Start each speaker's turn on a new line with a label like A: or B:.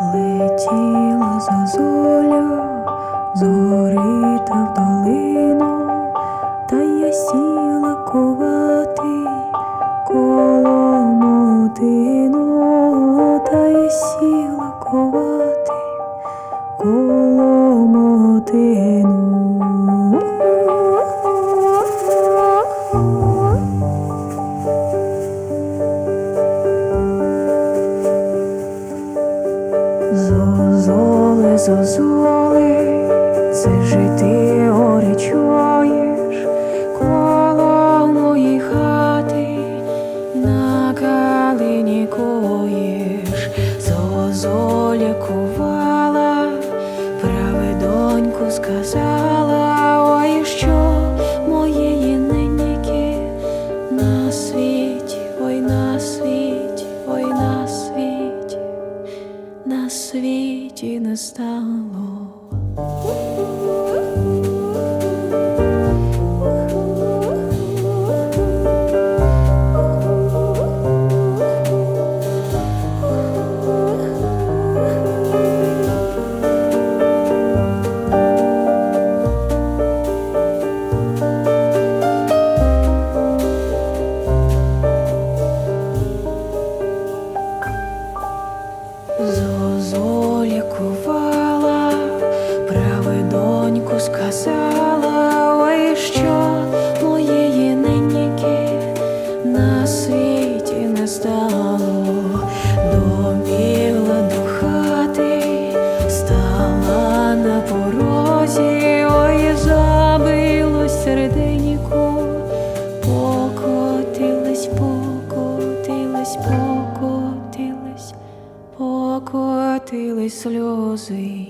A: летіла зозоля, зори та в долину, та я сіла ковати коло мотину, та я сіла ковати коло мотину. зозули, це жити горячуєш коло моїй хати, на калині коїш, зозоля кувала, праведоньку сказала. світі не стало. Zo, zo полікувала, праведоньку сказала. покотили сльози.